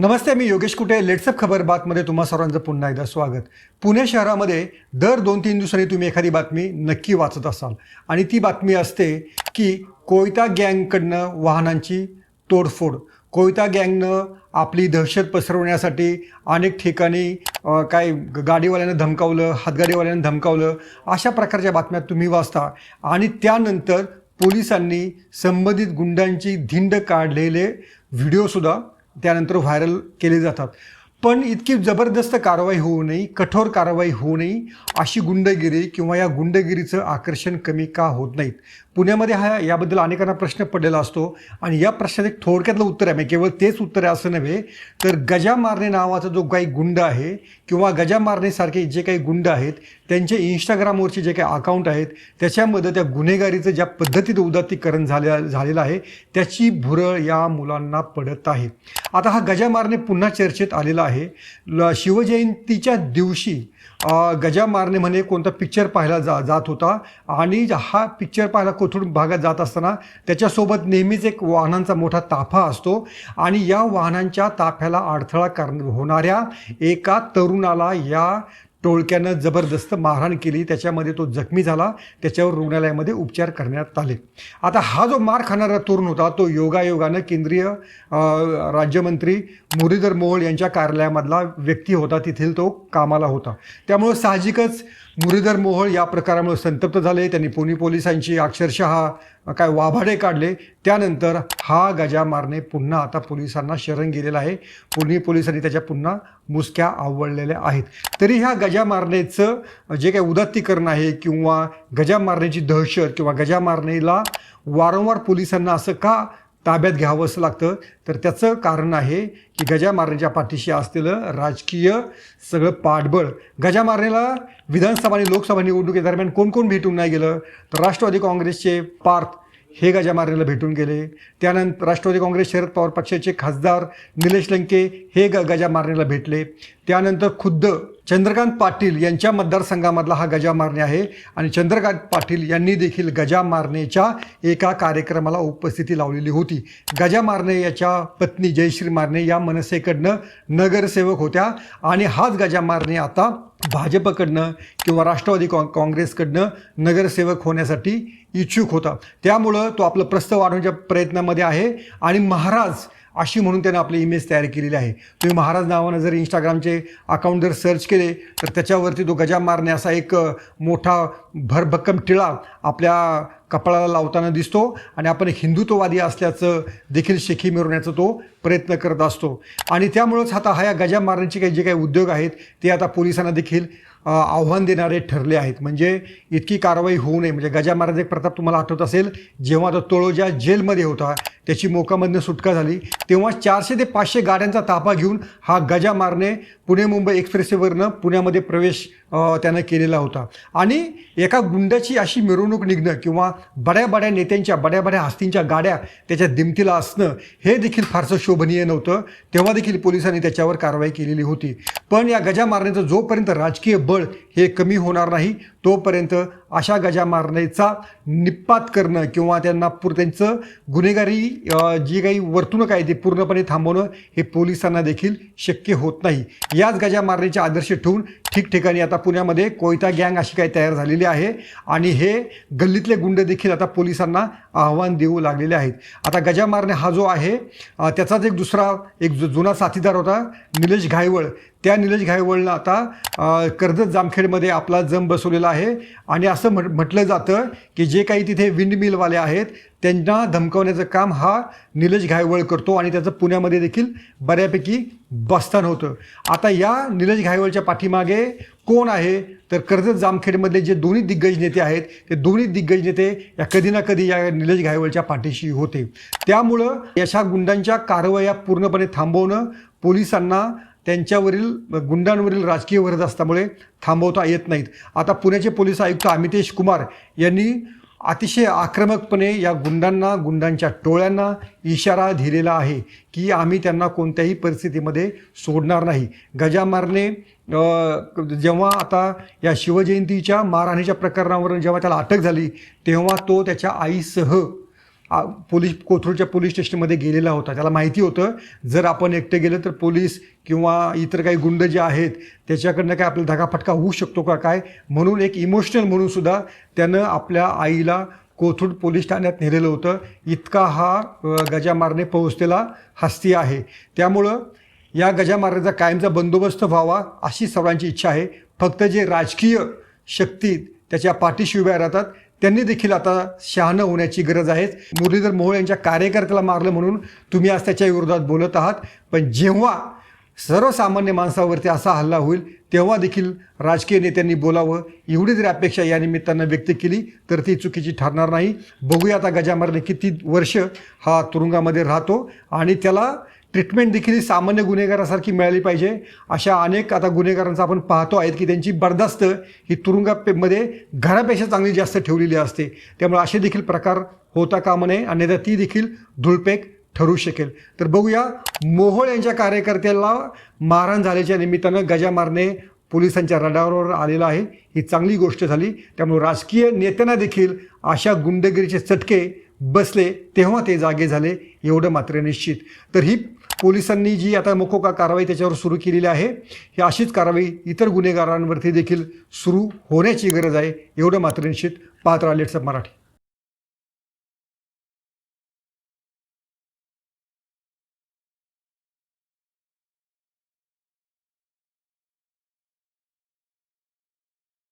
नमस्ते मी योगेश कुटे. लेट्सअप खबर बातमध्ये तुम्हा सर्वांचं पुन्हा एकदा स्वागत. पुणे शहरामध्ये दर दोन तीन दिवसांनी तुम्ही एखादी बातमी नक्की वाचत असाल. आणि ती बातमी असते की कोयता गँगकडनं वाहनांची तोडफोड. कोयता गँगनं आपली दहशत पसरवण्यासाठी अनेक ठिकाणी काय ग- गाडीवाल्यानं धमकावलं हातगाडीवाल्यानं धमकावलं अशा प्रकारच्या बातम्या तुम्ही वाचता. आणि त्यानंतर पोलिसांनी संबंधित गुंडांची धिंड काढलेले व्हिडिओसुद्धा त्यानंतर व्हायरल केले जातात. पण इतकी जबरदस्त कारवाई होऊ नये कठोर कारवाई होऊ नये अशी गुंडगिरी किंवा या गुंडगिरीचं आकर्षण कमी का होत नाहीत? पुण्यामध्ये हा याबद्दल अनेकांना प्रश्न पडलेला असतो आणि या प्रश्नात एक थोडक्यातलं उत्तर आहे. म्हणजे केवळ तेच उत्तर आहे असं नव्हे तर गजा मारणे नावाचा जो काही गुंड आहे किंवा गजा मारणेसारखे जे काही गुंड आहेत त्यांचे इंस्टाग्रामवरचे जे काही अकाउंट आहेत त्याच्यामध्ये त्या गुन्हेगारीचं ज्या पद्धतीत उदात्तीकरण झाल्या झालेलं आहे त्याची भुरळ या मुलांना पडत आहे. आता हा गजा मारणे पुन्हा चर्चेत आलेला आहे आहे. ल शिवजयंतीच्या दिवशी गजा मारणे म्हणे कोणता पिक्चर पाहायला जा जात होता. आणि हा पिक्चर पाहायला कोथरूड भागात जात असताना त्याच्यासोबत नेहमीच एक वाहनांचा मोठा ताफा असतो. आणि या वाहनांच्या ताफ्याला अडथळा कर होणाऱ्या एका तरुणाला या टोळक्यानं जबरदस्त मारहाण केली. त्याच्यामध्ये तो जखमी झाला. त्याच्यावर रुग्णालयामध्ये उपचार करण्यात आले. आता हा जो मार खाणारा तरुण होता तो योगायोगानं केंद्रीय राज्यमंत्री मुरलीधर मोहोळ यांच्या कार्यालयामधला व्यक्ती होता. तेथील तो कामाला होता. त्यामुळं साहजिकच मुरलीधर मोहोळ या प्रकारामुळे संतप्त झाले. त्यांनी पुणे पोलिसांची अक्षरशः काय वाभाडे काढले. त्यानंतर हा गजा मारणे पुन्हा आता पोलिसांना शरण गेलेला आहे. पुणे पोलिसांनी त्याच्या पुन्हा मुसक्या आवडलेल्या आहेत. तरी ह्या गजा मारण्याचं जे काही उदात्तीकरण आहे किंवा गजा मारण्याची दहशत किंवा गजा मारणेला वारंवार पोलिसांना असं का ताब्यात घ्यावं असं लागतं. तर त्याचं कारण आहे की गजा मारण्याच्या पाठीशी असलेलं राजकीय सगळं पाठबळ. गजा मारण्याला विधानसभा आणि लोकसभा निवडणुकीदरम्यान कोण कोण भेटून नाही गेलं? तर राष्ट्रवादी काँग्रेसचे पार्थ हे गजामारेला भेटून गेले. त्यानंतर राष्ट्रवादी काँग्रेस शरद पवार पक्षाचे खासदार निलेश लंके हे ग गजामारणीला भेटले. त्यानंतर खुद्द चंद्रकांत पाटील यांच्या मतदारसंघामधला हा गजा मारणे आहे आणि चंद्रकांत पाटील यांनी देखील गजा मारणेच्या एका कार्यक्रमाला उपस्थिती लावलेली होती. गजा मारणे याच्या पत्नी जयश्री मारणे या मनसेकडनं नगरसेवक होत्या आणि हाच गजा मारणे आता भाजपकडनं किंवा राष्ट्रवादी कॉ काँग्रेसकडनं नगरसेवक होण्यासाठी इच्छुक होता. त्यामुळं तो आपलं प्रस्ताव वाढवण्याच्या प्रयत्नामध्ये आहे आणि महाराज अशी म्हणून त्यानं आपली इमेज तयार केलेली आहे. तुम्ही महाराज नावानं जर इंस्टाग्रामचे अकाउंट जर सर्च केले तर त्याच्यावरती तो गजा मारणे असा एक मोठा भरभक्कम टिळा आपल्या कपाळाला लावताना दिसतो आणि आपण हिंदुत्ववादी असल्याचं देखील शेखी मिरवण्याचा तो प्रयत्न करत असतो. आणि त्यामुळंच आता हा या गजा मारण्याचे काही जे काही उद्योग आहेत ते आता पोलिसांना देखील आव्हान देणारे ठरले आहेत. म्हणजे इतकी कारवाई होऊ नये. म्हणजे गजा महाराज एक प्रताप तुम्हाला आठवत असेल जेव्हा तो तळोजा जेलमध्ये होता त्याची मोकामधनं सुटका झाली तेव्हा चारशे ते पाचशे गाड्यांचा ताफा घेऊन हा गजा मारणे पुणे मुंबई एक्सप्रेसवेवरनं पुण्यामध्ये प्रवेश त्यानं केलेला होता. आणि एका गुंडाची अशी मिरवणूक निघणं किंवा बड्या बड्या नेत्यांच्या बड्या बड्या हस्तींच्या गाड्या त्याच्या दिमतीला असणं हे देखील फारसं शोभनीय नव्हतं. तेव्हा देखील पोलिसांनी त्याच्यावर कारवाई केलेली होती. पण या गजा मारण्याचं जोपर्यंत राजकीय बळ हे कमी होणार नाही. तोपर्यंत अशा गजा मारण्याचा निपात करणं किंवा त्यांना पूर त्यांचं गुन्हेगारी जी काही वर्तणूक आहे ती पूर्णपणे थांबवणं हे पोलिसांना देखील शक्य होत नाही. याच गजा मारण्याचे आदर्श ठेवून ठिकठिकाणी आता पुण्यामध्ये कोयता गँग अशी काही तयार झालेली आहे आणि हे गल्लीतले गुंड देखील आता पोलिसांना आव्हान देऊ लागलेले आहेत. आता गजा मारणे हा जो आहे त्याचाच एक दुसरा एक जुना साथीदार होता निलेश घायवळ. त्या निलेश घायवळनं आता कर्जत जामखेडमध्ये आपला जम बसवलेला आहे. आणि असं म्हट म्हटलं जातं की जे काही तिथे विंडमिलवाले आहेत त्यांना धमकवण्याचं काम हा निलेश घायवळ करतो आणि त्याचं पुण्यामध्ये देखील बऱ्यापैकी बस्तान होतं. आता या निलेश घायवळच्या पाठीमागे कोण आहे? तर कर्जत जामखेडमधले जे दोन्ही दिग्गज नेते आहेत ते दोन्ही दिग्गज नेते या कधी ना कधी या निलेश घायवळच्या पाठीशी होते. त्यामुळं यशा गुंडांच्या कारवाया पूर्णपणे थांबवणं पोलिसांना त्यांच्यावरील गुंडांवरील राजकीय वरद असल्यामुळे थांबवता येत नाहीत. आता पुण्याचे पोलीस आयुक्त अमितेश कुमार यांनी अतिशय आक्रमकपणे या गुंडांना गुंडांच्या टोळ्यांना इशारा दिलेला आहे की आम्ही त्यांना कोणत्याही परिस्थितीमध्ये सोडणार नाही. गजा मारणे जेव्हा आता या शिवजयंतीच्या मारहाणीच्या प्रकरणावरून जेव्हा त्याला अटक झाली तेव्हा तो त्याच्या आईसह पोलीस कोथरूडच्या पोलीस स्टेशनमध्ये गेलेला होता. त्याला माहिती होतं जर आपण एकटे गेलं तर पोलीस किंवा इतर काही गुंड जे आहेत त्याच्याकडनं काय आपल्याला धगाफटका होऊ शकतो का काय? म्हणून एक इमोशनल म्हणून सुद्धा त्यानं आपल्या आईला कोथरूड पोलीस ठाण्यात नेलेलं होतं. इतका हा अ, गजा मारणे पोहोचलेला हस्ती आहे. त्यामुळं या गजा मारण्याचा कायमचा बंदोबस्त व्हावा अशी सर्वांची इच्छा आहे. फक्त जे राजकीय शक्ती त्याच्या पाठीशी उभ्या राहतात त्यांनी देखील आता शहाणं होण्याची गरज आहे. मुरलीधर मोहोळ यांच्या कार्यकर्त्याला मारलं म्हणून तुम्ही आज त्याच्या विरोधात बोलत आहात. पण जेव्हा सर्वसामान्य माणसावरती असा हल्ला होईल तेव्हा देखील राजकीय नेत्यांनी बोलावं. एवढी जरी अपेक्षा या निमित्तानं व्यक्त केली तर ती चुकीची ठरणार नाही. बघूया आता गजामारने किती वर्ष हा तुरुंगामध्ये राहतो आणि त्याला ट्रीटमेंट देखील ही सामान्य गुन्हेगारासारखी मिळाली पाहिजे. अशा अनेक आता गुन्हेगारांचा आपण पाहतो आहेत की त्यांची बर्दास्त ही तुरुंगामध्ये घरापेक्षा चांगली जास्त ठेवलेली असते. त्यामुळे असे देखील प्रकार होता कामा नये. अन्यथा ती देखील धुळपेक ठरू शकेल. तर बघूया मोहोळ यांच्या कार्यकर्त्याला मारहाण झाल्याच्या निमित्तानं गजा मारणे पोलिसांच्या रडारवर आलेला आहे. ही चांगली गोष्ट झाली. त्यामुळे राजकीय नेत्यांना देखील अशा गुंडगिरीचे चटके बसले तेव्हा ते जागे झाले एवढं मात्र निश्चित. तर ही पोलिसांनी जी आता मोकोका कारवाई त्याच्यावर सुरू केलेली आहे ही अशीच कारवाई इतर गुन्हेगारांवरती देखील सुरू होण्याची गरज आहे एवढं मात्र निश्चित पाहत राहिले मराठी.